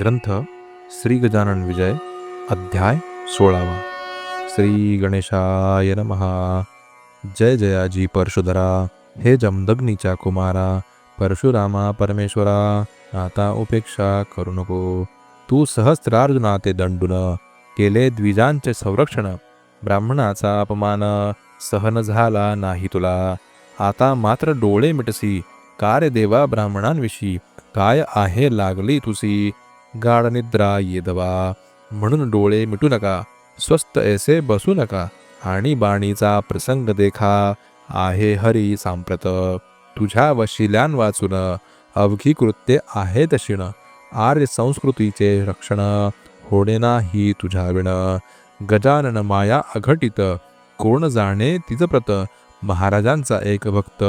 ग्रंथ श्री गजानन विजय अध्याय सोळावा. श्री गणेशाय नमहा जय जयाजी परशुधरा. हे जमदग्नीच्या कुमारा. परशुरामा परमेश्वरा. आता उपेक्षा करू नको. तू सहस्रार्जुना ते दंडून. केले द्विजांचे संरक्षण. ब्राह्मणाचा अपमान सहन झाला नाही तुला. आता मात्र डोळे मिटसी. कार्य देवा ब्राह्मणांविषयी? काय आहे लागली तुसी? गाढ निद्रा येदवा. म्हणून डोळे मिटू नका. स्वस्त ऐसे बसू नका. आणि बाणीचा प्रसंग देखा. आहे हरी सांप्रत. तुझ्या वशिल्यान वाचून. अवघी कृत्ये आहेत शिण. आर्य संस्कृतीचे रक्षण. होणे नाही तुझ्या विण. गजानन माया अघटित. कोण जाणे तिच प्रत. महाराजांचा एक भक्त.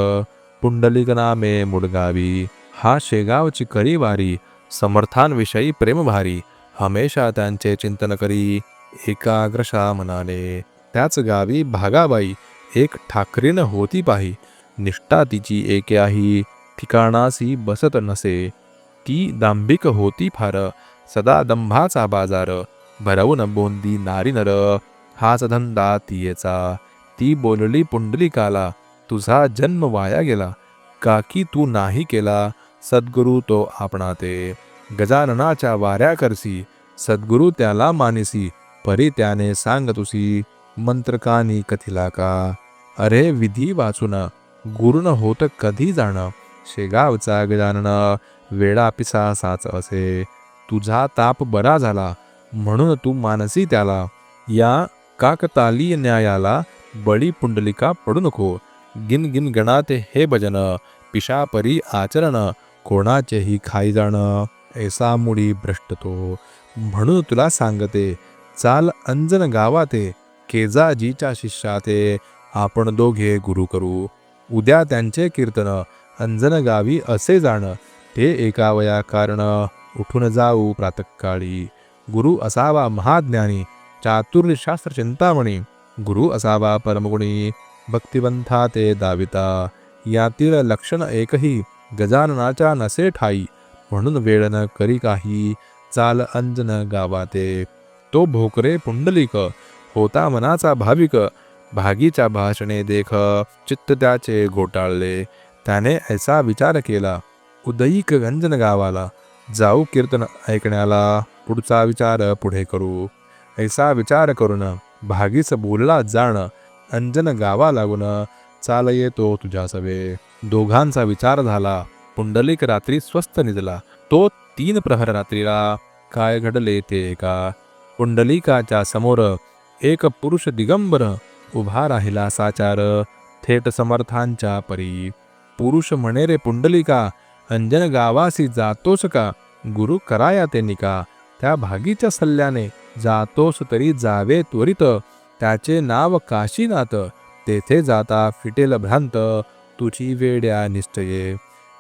पुंडलिक नामे मुडगावी हा शेगावची करी वारी समर्थांविषयी प्रेमभारी. हमेशा त्यांचे चिंतन करी. एकाग्रशा मनाने. त्याच गावी भागाबाई. एक ठाकरीन होती पाही. निष्ठा तिची एक्याही ठिकाणासी बसत नसे. ती दांभिक होती फार. सदा दंभाचा बाजार. भरवून बोंदी नारी नर. हाच धंदा तियेचा. ती बोलली पुंडलिकाला तुझा जन्म वाया गेला. काकी तू नाही केला? सद्गुरू तो आपणा ते. गजाननाच्या वाऱ्या करसी सद्गुरू त्याला मानिसी परी त्याने सांग तुसी मंत्रकानी कथिला का? अरे विधी वाचून गुरुन होत कधी जाण? शेगावचा गजानन वेडा पिसासाच असे. तुझा ताप बरा झाला म्हणून तू मानसी त्याला. या काकतालीय न्यायाला बळी पुंडलिका पडू नको. गिन गिन गणाते हे भजन पिशापरी आचरण कोणाचेही खाई जाणं ऐसा मुडी भ्रष्ट तो म्हणून तुला सांगते चाल अंजन गावाते केजाजीच्या शिष्याते आपण दोघे गुरु करू. उद्या त्यांचे कीर्तन अंजन गावी असे जाणं ते एका वया कारण उठून जाऊ प्रातकाळी. गुरु असावा महाज्ञानी चातुर्शास्त्र चिंतामणी. गुरु असावा परमगुणी भक्तिवंथा ते दाविता. यातील लक्षण एकही गजाननाच्या नसे ठाई म्हणून वेळ न करी काही. चाल अंजन गावाते तो. भोकरे पुंडलिक. होता मनाचा भाविक. भागीच्या भाषणे देख. चित्त त्याचे घोटाळले. त्याने ऐसा विचार केला. उदयिक गंजन गावाला. जाऊ कीर्तन ऐकण्याला. पुढचा विचार पुढे करू. ऐसा विचार करून भागीस बोलला जाण. अंजन गावा लागून. चाल येतो तुझ्या सवे दोघांचा विचार झाला. पुंडलिक रात्री स्वस्त निजला. तो तीन प्रहर रात्रीला काय घडले ते का पुंडलिकाच्या समोर एक पुरुष दिगंबर उभा राहिला साचार थेट समर्थांच्या परी. पुरुष म्हणे रे पुंडलिका अंजन गावासी जातोस का? गुरु कराया ते निका. त्या भागीच्या सल्ल्याने जातोस तरी जावे त्वरित. त्याचे नाव काशीनाथ. तेथे जाता फिटेल भ्रांत. तुझी वेड्या निश्चये.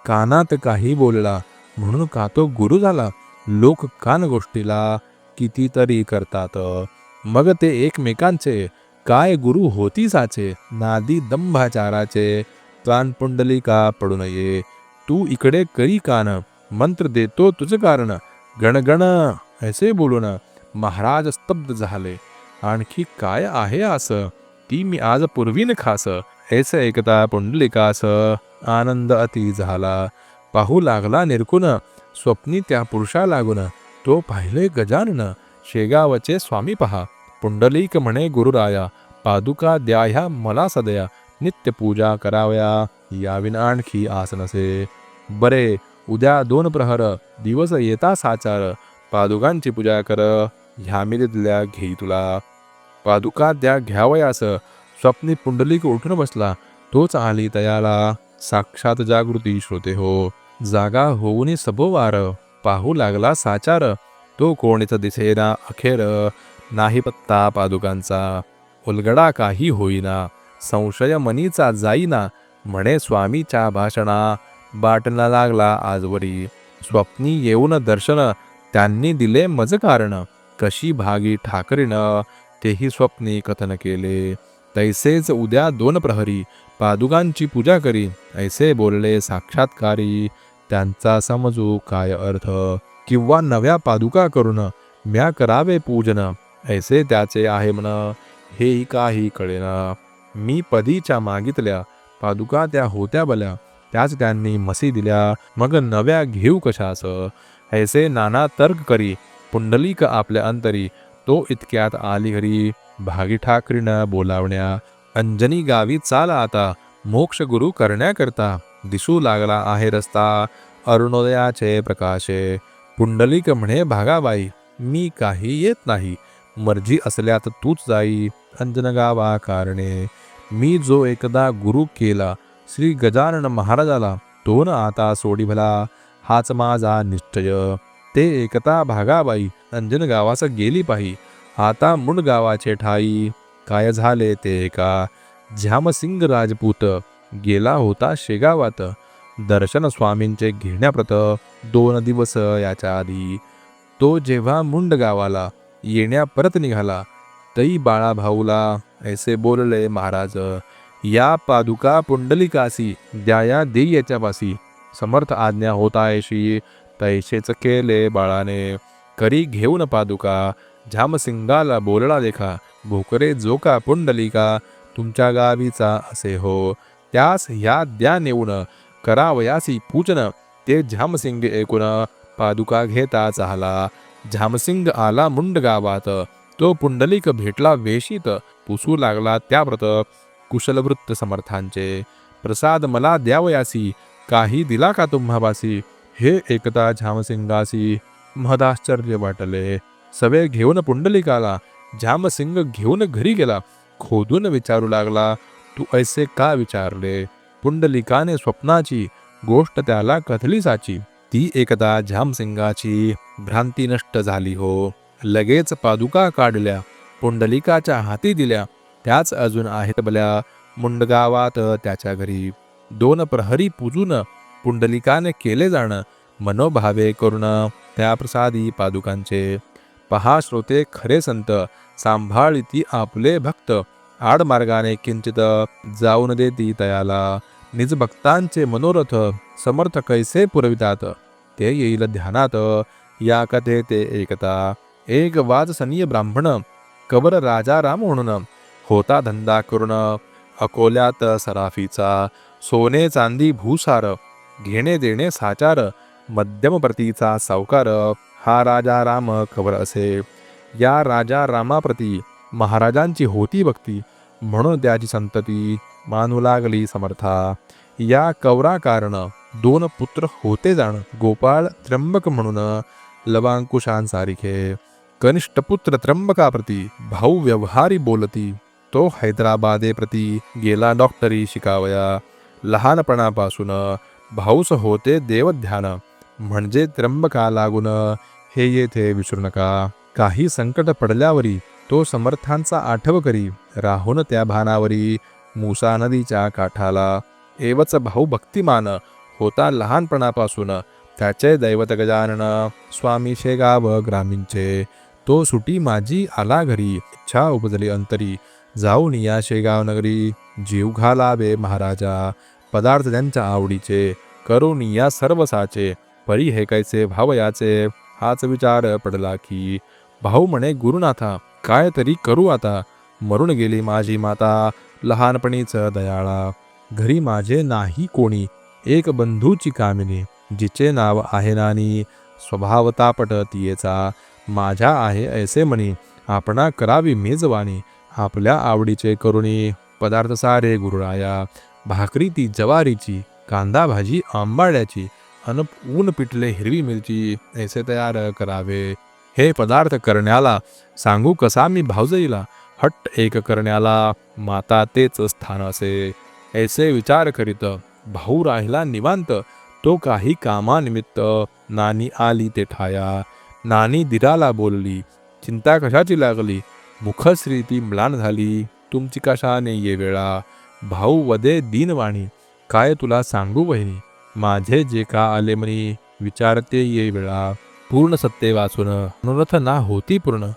कानात काही बोलला म्हणून का तो गुरु झाला? लोक कान गोष्टीला कितीतरी करतात. मग ते एकमेकांचे काय गुरु होती साचे नादी दंभाचाराचे. त्वान पुंडलिका पडू नये. तू इकडे करी कान. मंत्र देतो तुझं कारण. गणगण ऐसे बोलून महाराज स्तब्ध झाले. आणखी काय आहे असं? ती मी आज पूर्वीन खास. ऐसे ऐकता पुंडलिकास आनंद अति झाला. पाहू लागला निरकुन स्वप्नी त्या पुरुषा लागून तो पाहिले गजानन शेगावचे स्वामी पहा. पुंडलिक म्हणे गुरुराया पादुका द्या ह्या मला सदया. नित्य पूजा करावया याविन आणखी आसनसे. बरे उद्या दोन प्रहर दिवस येता साचार. पादुकांची पूजा कर ह्या मी दिल्या घेई तुला. पादुका द्या घ्यावयास. स्वप्नी पुंडलिक उठून बसला. तोच आली तयाला साक्षात जागृती श्रोते हो. जागा होऊन सबोवार. पाहू लागला साचार. तो कोणीच दिसेना अखेर. नाही पत्ता पादुकांचा. उलगडा काही होईना. संशय मनीचा जाईना. म्हणे स्वामीच्या भाषणा. बाटला लागला आजवरी. स्वप्नी येऊन दर्शन. त्यांनी दिले मज कारण कशी भागी ठाकरीनं. तेही स्वप्नी कथन केले. तैसेच उद्या दोन प्रहरी पादुकांची पूजा करी. ऐसे बोलले साक्षात्कारी त्यांचा समजू काय अर्थ? किंवा नव्या पादुका करून म्या करावे पूजन? ऐसे त्याचे आहे म्हण. हेही काही कळेना. मी पदीच्या मागितल्या पादुका त्या होत्या बल्या त्याच त्यांनी मसी दिल्या. मग नव्या घेऊ कशास? ऐसे नाना तर्क करी. पुंडलिक आपल्या अंतरी तो इतक्यात आली घरी. भागी ठाकरीनं बोलावण्या अंजनी गावी चाल आता मोक्ष गुरु करण्याकरता. दिसू लागला आहे रस्ता अरुणोदयाचे प्रकाशे. पुंडलिक म्हणे भागाबाई मी काही येत नाही. मर्जी असल्यात तूच जाई अंजनगावा कारणे. मी जो एकदा गुरु केला श्री गजानन महाराजाला तो न आता सोडी भला. हाच माझा निश्चय. ते एकता भागाबाई अंजनगावास गेली पाही. आता मुणगावाचे ठाई. काय झाले ते का झ्यामसिंग राजपूत. गेला होता शेगावात. दर्शन स्वामींचे घेण्याप्रत दोन दिवस याच्या आधी. तो जेव्हा मुंड गावाला येण्या परत निघाला तई बाळाभाऊला ऐसे बोलले महाराज या पादुका पुंडलिकासी द्याया देई याच्यापासी समर्थ आज्ञा होता ऐशी तैसेच केले बाळाने. करी घेऊन पादुका. झामसिंगाला बोलला देखा भोकरे जो का पुंडलिका तुमच्या गावीचा असे हो. त्यास ह्या द्या नेऊन करावयासी पूजन ते झामसिंग ऐकून पादुका घेता चाहला. झामसिंग आला मुंड गावात तो पुंडलिक भेटला वेशीत पुसू लागला त्याव्रत कुशलवृत्त समर्थांचे. प्रसाद मला द्यावयासी काही दिला का तुम्हाबासी हे एकता झामसिंगासी महदाश्चर्य वाटले. सवे घेऊन पुंडलिकाला झामसिंग घेऊन घरी गेला खोदून विचारू लागला तू ऐसे का विचारले? पुंडलिकाने स्वप्नाची गोष्ट त्याला कथली साची ती एकदा झामसिंगाची भ्रांती नष्ट झाली हो. लगेच पादुका काढल्या पुंडलिकाच्या हाती दिल्या त्याच अजून आहेत बल्या मुंडगावात त्याच्या घरी. दोन प्रहरी पूजून पुंडलिकाने केले जाणं मनोभावे करून त्या प्रसादी पादुकांचे पहा श्रोते खरे संत सांभाळिती आपले भक्त. आडमार्गाने किंचित जाऊन देती तयाला निज भक्तांचे मनोरथ समर्थ कैसे पुरवितात? ते येईल ध्यानात. या कथे ते एकता. एक वाजसनीय ब्राह्मण कबर राजा राम म्हणून. होता धंदा करून अकोल्यात सराफीचा. सोने चांदी भूसार घेणे देणे साचार मध्यम प्रतीचा सावकार. हा राजा राम खबर असे. या राजा रामाप्रती महाराजांची होती भक्ती म्हणून त्याची संतती मानू लागली समर्था. या कवरा कारण दोन पुत्र होते जाण गोपाळ त्र्यंबक म्हणून लवांकुशांसारिखे कनिष्ठ पुत्र त्र्यंबकाप्रती भाऊ व्यवहारी बोलती तो हैदराबादे प्रती गेला डॉक्टरी शिकावया. लहानपणापासून भाऊस होते देवध्यान म्हणजे त्र्यंबका लागून हे येथे विसरू नका. काही संकट पडल्यावरी तो समर्थांचा आठव करी. राहून त्या भानावरी मुसा नदीच्या काठाला. एवच भाऊ भक्तिमान होता लहानपणापासून. त्याचे दैवत गजानन स्वामी शेगाव ग्रामीणचे. तो सुटी माझी आला घरी. इच्छा उपजली अंतरी. जाऊन या शेगाव नगरी. जीव घालावे महाराजा. पदार्थ त्यांच्या आवडीचे. करून या सर्वसाचे. परी हे कैसे भावयाचे हाच विचार पडला की भाऊ म्हणे गुरुनाथा काय तरी करू आता? मरून गेली माझी माता लहानपणीच दयाळा. घरी माझे नाही कोणी एक बंधूची कामिनी जिचे नाव आहे नानी स्वभाव तापट तियेचा. माझ्या आहे ऐसे म्हणी आपणा करावी मेजवानी आपल्या आवडीचे करुणी पदार्थ सारे गुरुराया. भाकरी ती जवारीची कांदा भाजी आंबाड्याची अन ऊन पिटले हिरवी मिरची ऐसे तयार करावे. हे पदार्थ करण्याला सांगू कसा मी भावजईला? हट्ट एक करण्याला माता तेच स्थान असे. ऐसे विचार करीत भाऊ राहिला निवांत. तो काही कामानिमित्त नानी आली ते ठाया. नानी दिराला बोलली चिंता कशाची लागली? मुखश्री ती म्लान झाली. तुमची कशाने ये वेळा? भाऊ वदे दीनवाणी. काय तुला सांगू बहिणी माझे जे का आले म्हणी विचारते ये वेळा. पूर्ण सत्ते वाचून मनोरथ ना होती पूर्ण.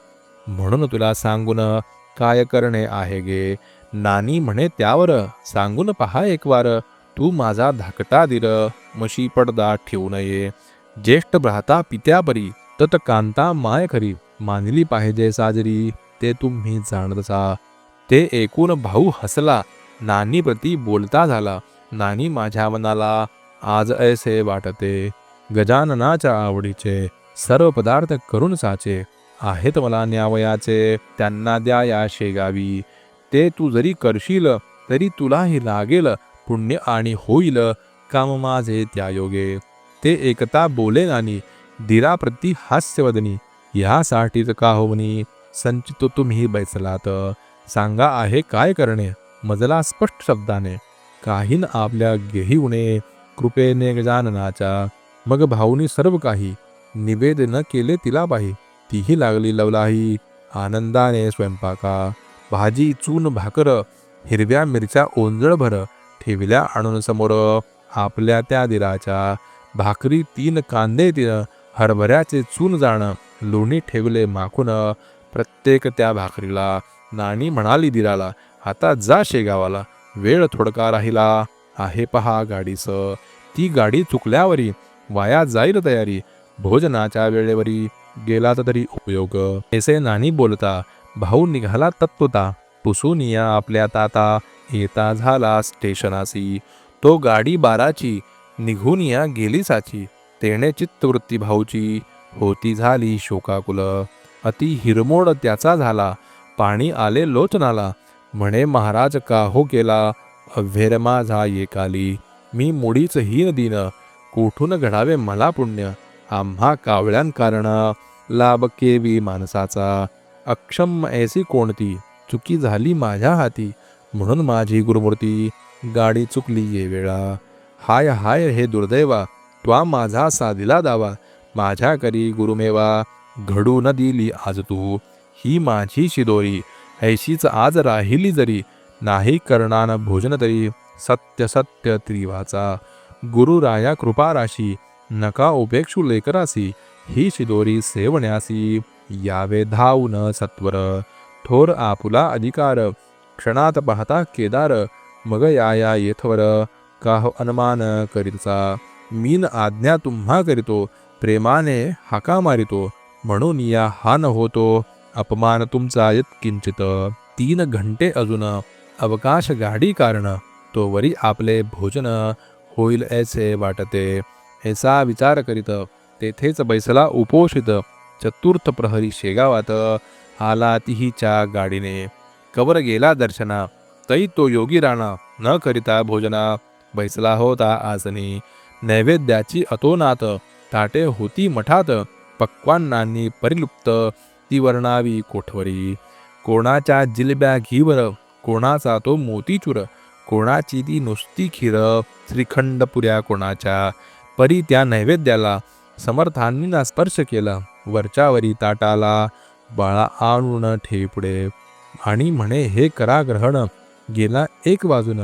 म्हणून तुला सांगून काय करणे आहे गे? नानी म्हणे त्यावर सांगून पहा एक वार तू माझा धाकटा दिर मशी पडदा ठेवू नये. ज्येष्ठ भ्राता पित्यापरी तत कांता माय खरी. मानली पाहिजे साजरी ते तुम्ही जाणतसा. ते एकूण भाऊ हसला. नानी प्रती बोलता झाला. नानी माझ्या मनाला आज ऐसे वाटते गजाननाच्या आवडीचे सर्व पदार्थ करून साचे आहेत मला न्यावयाचे त्यांना द्या या शेगावी. ते तू जरी करशील तरी तुलाही लागेल पुण्य आणि होईल काम माझे त्या योगे ते एकता बोले नानी दिराप्रती हास्यवदनी ह्यासाठीच का होवनी? संचितो तुम्ही बैसलात. सांगा आहे काय करणे? मजला स्पष्ट शब्दाने काहीन आपल्या घेऊने कृपेने गजाननाच्या मग भाऊनी सर्व काही निवेदन केले तिला बाही तीही लागली लवलाही. आनंदाने स्वयंपाका भाजी चून भाकर हिरव्या मिरच्या ओंजळ भर ठेवल्या आणून समोर. आपल्या त्या दिराच्या भाकरी तीन कांदे तीन हरभऱ्याचे चून जाणं लोणी ठेवले माखून प्रत्येक त्या भाकरीला. नाणी म्हणाली दिराला आता जा शेगावाला वेळ थोडका राहिला. आहे पहा गाडीस ती गाडी चुकल्यावरी वाया जाईल तयारी. भोजनाच्या वेळेवरी गेला तरी उपयोग. ऐसे नानी बोलता भाऊ निघाला तत्वता पुसून या आपल्या ताता. येता झाला स्टेशनासी. तो गाडी बाराची निघून या गेली साची तेणे चित्तवृत्ती भाऊची. होती झाली शोकाकुल. अति हिरमोड त्याचा झाला. पाणी आले लोचनाला. म्हणे महाराज का हो केला? अव्हेर माझा येकाली. मी मुडीच हीन दिन. कोठून घडावे मला पुण्य? आम्हा कावळ्यां कारण. लाभ केवी माणसाचा. अक्षम ऐसी कोणती? चुकी झाली माझ्या हाती. म्हणून माझी गुरुमूर्ती गाडी चुकली ये वेळा. हाय हाय हे दुर्दैवा. त्वा माझा साधिला दावा. माझ्या करी गुरुमेवा. घडू न दिली आज तू. ही माझी शिदोरी. ऐशीच आज राहिली जरी. नाही करणान भोजन तरी सत्य सत्य त्रिवाचा. गुरुराया कृपाराशी नका उपेक्षू लेकरासी ही शिदोरी सेवण्यासी. यावे धावून सत्वर थोर आपुला अधिकार. क्षणात पाहता केदार मग याया येथवर काह अनुमान करीतचा मीन आज्ञा तुम्हा करीतो प्रेमाने हाका मारितो म्हणून या हा न होतो अपमान तुमचा किंचित तीन घंटे अजून अवकाश गाडी कारण तो वरी आपले भोजन होईल ऐसे वाटते ऐसा विचार करीत तेथेच बैसला उपोषित चतुर्थ प्रहरी शेगावात आला तिहीच्या गाडीने. कवर गेला दर्शना तै तो योगी राणा न करिता भोजना बैसला होता आसनी. नैवेद्याची अतोनात ताटे होती मठात पक्वान्नांनी परिलुप्त ती वर्णावी कोठवरी. कोणाच्या जिलब्या घीवर कोणाचा तो मोतीचूर कोणाची ती नुसती खीर श्रीखंड पुऱ्या कोणाच्या? परी त्या नैवेद्याला समर्थांनी ना स्पर्श केला. वरच्यावरी ताटाला बाळा आणून ठेपुडे आणि म्हणे हे करा ग्रहण. गेला एक बाजून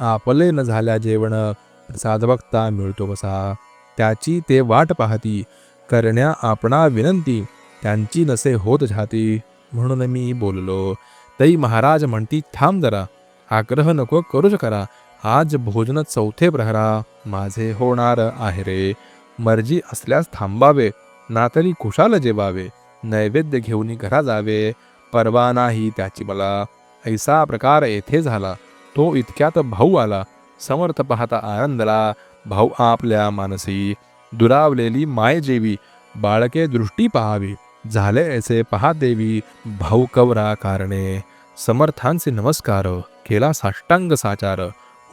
आपले न झाल्या जेवण. प्रसाद बघता मिळतो कसा त्याची ते वाट पाहती. करण्या आपणा विनंती. त्यांची नसे होत झाती म्हणून मी बोललो. तई महाराज म्हणती थांब जरा आग्रह नको करूच करा आज भोजन चौथे प्रहरा. माझे होणार आहे रे. मर्जी असल्यास थांबावे ना तरी कुशाल जेवावे. नैवेद्य घेऊन घरा जावे. परवा नाही त्याची मला. ऐसा प्रकार येथे झाला. तो इतक्यात भाऊ आला. समर्थ पाहता आनंदला. भाऊ आपल्या मानसी. दुरावलेली माय जेवी. बाळके दृष्टी पहावी. झाले ऐसे पहा देवी भाऊ कवरा कारणे. समर्थांचे नमस्कार केला साष्टांग साचार.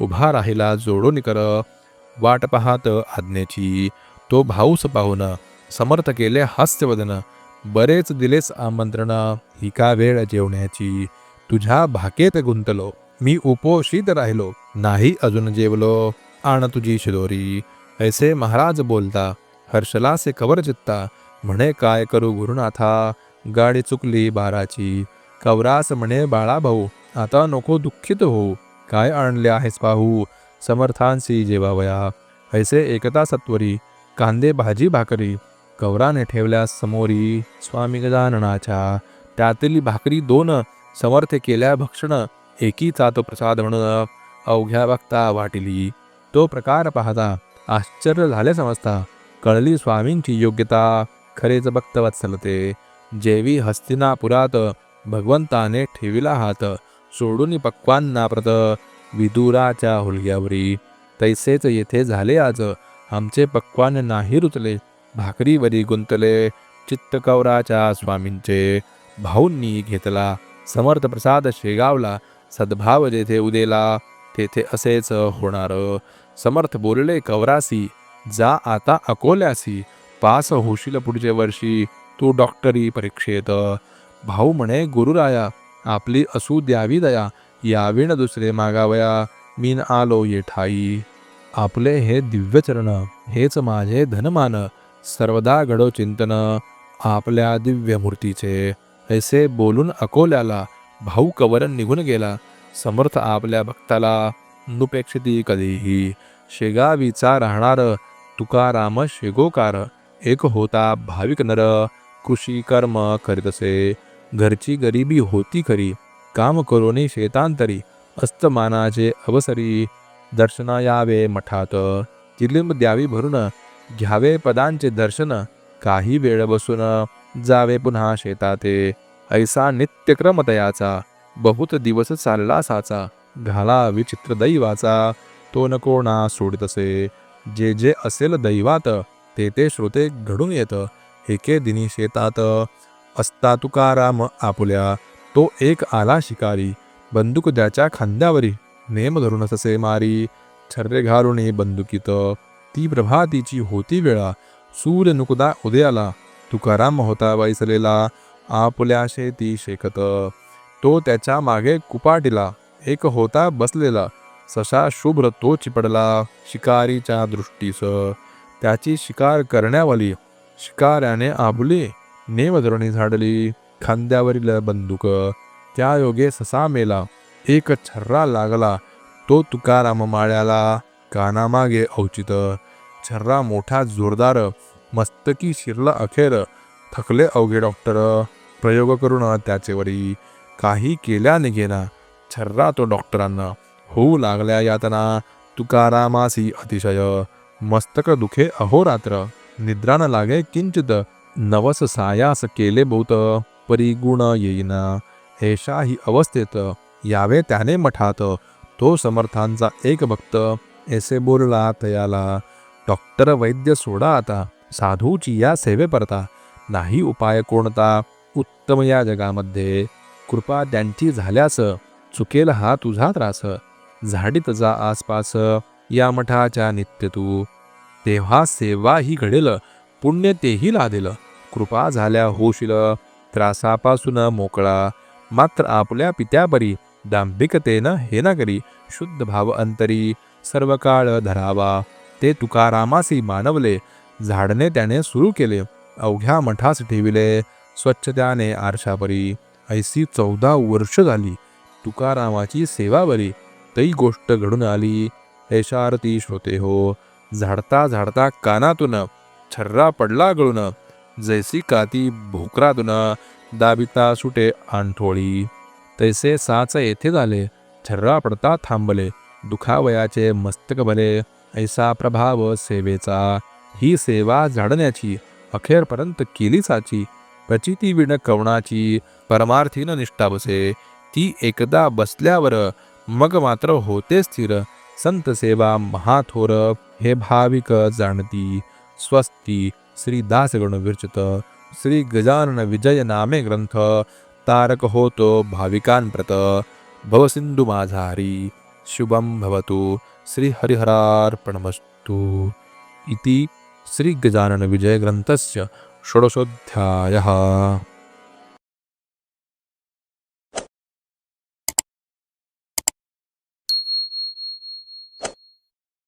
उभा राहिला जोडून कर वाट पाहात आज्ञेची तो भाऊस पाहून समर्थ केले हास्यवदन. बरेच दिलेस आमंत्रण ही का वेळ जेवण्याची? तुझ्या भाकेत गुंतलो. मी उपोषित राहिलो. नाही अजून जेवलो. आण तुझी शिदोरी. ऐसे महाराज बोलता हर्षलासे कवर चित्ता. म्हणे काय करू गुरुनाथा? गाडी चुकली बाराची. कवरास म्हणे बाळा भाऊ आता नको दुःखित हो काय आणले आहेस पाहू? समर्थांशी जेवावया. ऐसे एकता सत्वरी. कांदे भाजी भाकरी. कवराने ठेवल्या समोरी स्वामी गजाननाच्या. त्यातली भाकरी दोन समर्थ केल्या भक्षण. एकीचा तो प्रसाद म्हणून अवघ्या बघता वाटिली. तो प्रकार पाहता आश्चर्य झाले समजता. कळली स्वामींची योग्यता. खरेच भक्तवत्सल ते. जेवी हस्तिनापुरात भगवंताने ठेविला हात सोडून पक्वांना प्रत विदुराच्या हुलग्यावरी. तैसेच येथे झाले आज आमचे पक्वान नाही रुचले भाकरीवरी गुंतले चित्तकौराच्या स्वामींचे भाऊंनी घेतला समर्थ प्रसाद शेगावला सद्भाव जेथे उदेला तेथे असेच होणार. समर्थ बोलले कवरासी जा आता अकोल्यासी. पास होशील पुढच्या वर्षी. तू डॉक्टरी परीक्षेत. भाऊ म्हणे गुरुराया आपली असू द्यावी दया. याविण दुसरे मागावया. मीन आलो ये ठाई आपले हे दिव्यचरण हेच माझे धनमान. सर्वदा घडो चिंतन आपल्या दिव्य मूर्तीचे ऐसे बोलून अकोल्याला भाऊ कवरन निघून गेला. समर्थ आपल्या भक्ताला नुपेक्षिती कधीही. शेगावीचा राहणार तुकाराम शेगोकार. एक होता भाविक नर कृषी कर्म करीतसे. घरची गरिबी होती खरी काम करोनी शेतांतरी अस्तमानाचे अवसरी दर्शना यावे मठात. चिलिंब द्यावी भरून घ्यावे पदांचे दर्शन. काही वेळ बसून जावे पुन्हा शेताते. ऐसा नित्यक्रम तयाचा बहुत दिवस चालला साचा. घाला विचित्र दैवाचा तो न कोणा सोडितसे. जे जे असेल दैवात ते ते श्रोते घडून येतं. एके दिनी शेतात असता तुकाराम आपुल्या तो एक आला शिकारी. बंदूक द्याच्या खांद्यावरी नेम धरून तसे मारी. छर्रे घालून बंदुकीत ती प्रभातीची होती वेळा. सूर्य नुकदा उदयाला तुकाराम होता वैसलेला आपल्या शेती शेकत तो त्याच्यामागे कुपाटीला एक होता बसलेला. सशा शुभ्र तो चिपडला शिकारीच्या दृष्टीस. त्याची शिकार करण्यावाली शिकाऱ्याने आबुली नेमधरणी झाडली. खांद्यावरील बंदूक त्या योगे ससा मेला एक छर्रा लागला. तो तुकाराम माळ्याला कानामागे औचित. छर्रा मोठा जोरदार मस्तकी शिरला अखेर. थकले अवघे डॉक्टर प्रयोग करून त्याचेवरी काही केल्या निघेना छर्रा तो डॉक्टरांना होऊ लागल्या यातना तुकारामासी अतिशय. मस्तक दुखे अहोरात्र निद्रा न लागे किंचित नवस सायास केले बहुत परिगुण येईना. ऐशाही अवस्थेत यावे त्याने मठात तो समर्थांचा एक भक्त ऐसे बोलला तयाला डॉक्टर वैद्य सोडा आता साधूची या सेवे परता नाही उपाय कोणता उत्तम या जगामध्ये कृपा त्यांची झाल्यास चुकेल हा तुझा त्रास झाडीत जा आसपास या मठाच्या नित्य तू तेव्हा सेवा ही घडेल पुण्य तेही लादेल. कृपा झाल्या होशील त्रासापासून मोकळा. मात्र आपल्या पित्यापरी दांभिकतेनं हे ना करी शुद्ध भाव अंतरी. सर्व काळ धरावा. ते तुकारामासी मानवले झाडणे त्याने सुरू केले अवघ्या मठास ठेविले स्वच्छत्याने आरशापरी. ऐसी चौदा वर्ष झाली तुकारामाची सेवा बरी तई गोष्ट घडून आली. ऐशारती होते हो. झाडता झाडता कानातून छर्रा पडला गळून. जैसी काती भोकरातून दाबिता सुटे आंठोळी. तैसे साच येथे झाले. छर्रा पडता थांबले. दुखावयाचे मस्तक भले. ऐसा प्रभाव सेवेचा. ही सेवा झाडण्याची. अखेरपर्यंत केली साची. प्रचिती विण कवणाची. परमार्थीन निष्ठा बसे. ती एकदा बसल्यावर मग मात्र होते स्थिर. संत सेवा महाथोर हे भाविक जाणती स्वस्ती श्री दासगण विरचित श्री गजानन विजय नामे ग्रंथ तारक होतो भाविकांप्रत. भवसिंधू माझारी शुभम भवतु श्री हरिहरार्पणमस्तु. इति श्री गजानन विजय ग्रंथस्य षोडशोध्यायः